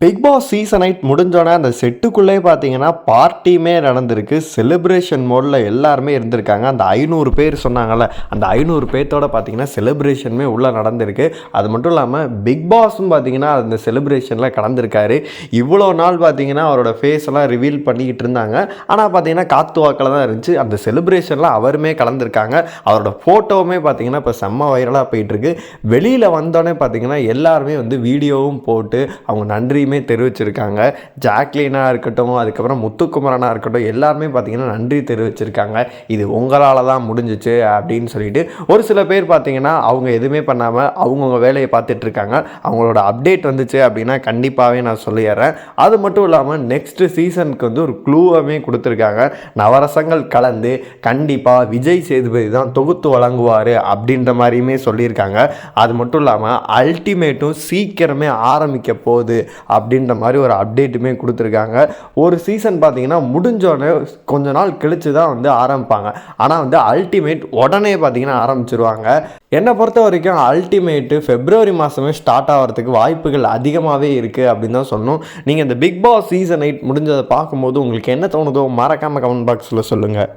Big Boss season eight முடிஞ்சோடனே அந்த செட்டுக்குள்ளே பார்த்தீங்கன்னா பார்ட்டியுமே நடந்திருக்கு. செலிப்ரேஷன் மோடில் எல்லாருமே இருந்திருக்காங்க. அந்த ஐநூறு பேர் சொன்னாங்கல்ல அந்த ஐநூறு பேர்த்தோட பார்த்தீங்கன்னா செலிப்ரேஷனுமே உள்ளே நடந்திருக்கு. அது மட்டும் இல்லாமல் பிக் பாஸும் பார்த்தீங்கன்னா அந்த செலிப்ரேஷனில் கலந்துருக்காரு. இவ்வளோ நாள் பார்த்தீங்கன்னா அவரோட ஃபேஸ் எல்லாம் ரிவீல் பண்ணிக்கிட்டு இருந்தாங்க. ஆனால் பார்த்தீங்கன்னா காத்து வாக்கில் தான் இருந்துச்சு. அந்த செலிப்ரேஷனில் அவருமே கலந்துருக்காங்க. அவரோட ஃபோட்டோவுமே பார்த்தீங்கன்னா இப்போ செம்ம வைரலாக போயிட்டுருக்கு வெளியில் வந்தோடனே பார்த்தீங்கன்னா எல்லாருமே வந்து வீடியோவும் போட்டு அவங்க நன்றி நன்றியுமே தெரிவிச்சிருக்காங்க. ஜாக்லினாக இருக்கட்டும் அதுக்கப்புறம் முத்துக்குமரனாக இருக்கட்டும் எல்லாருமே பார்த்தீங்கன்னா நன்றி தெரிவிச்சிருக்காங்க. இது உங்களால் தான் முடிஞ்சிச்சு அப்படின்னு சொல்லிட்டு ஒரு சில பேர் பார்த்தீங்கன்னா அவங்க எதுவுமே பண்ணாமல் அவங்கவுங்க வேலையை பார்த்துட்டு இருக்காங்க அவங்களோட அப்டேட் வந்துச்சு அப்படின்னா கண்டிப்பாகவே நான் சொல்லிடுறேன். அது மட்டும் இல்லாமல் நெக்ஸ்ட் சீசனுக்கு வந்து ஒரு க்ளூவாகவே கொடுத்துருக்காங்க. நவரசங்கள் கலந்து கண்டிப்பாக விஜய் சேதுபதி தான் தொகுத்து வழங்குவார் அப்படின்ற மாதிரியுமே சொல்லியிருக்காங்க. அது மட்டும் இல்லாமல் அல்டிமேட்டும் சீக்கிரமே ஆரம்பிக்க போகுது அப்படின்ற மாதிரி ஒரு அப்டேட்டுமே கொடுத்துருக்காங்க. ஒரு சீசன் பார்த்தீங்கன்னா முடிஞ்சோடனே கொஞ்ச நாள் கழிச்சு தான் வந்து ஆரம்பிப்பாங்க. ஆனால் வந்து அல்டிமேட் உடனே பார்த்தீங்கன்னா ஆரம்பிச்சிருவாங்க. என்னை பொறுத்த வரைக்கும் அல்டிமேட்டு ஃபெப்ரவரி மாதமே ஸ்டார்ட் ஆகிறதுக்கு வாய்ப்புகள் அதிகமாகவே இருக்குது அப்படின்னு தான் சொன்னோம் நீங்கள் இந்த பிக் பாஸ் சீசன் எயிட் முடிஞ்சதை பார்க்கும்போது உங்களுக்கு என்ன தோணுதோ மறக்காமல் கமெண்ட் பாக்ஸில் சொல்லுங்கள்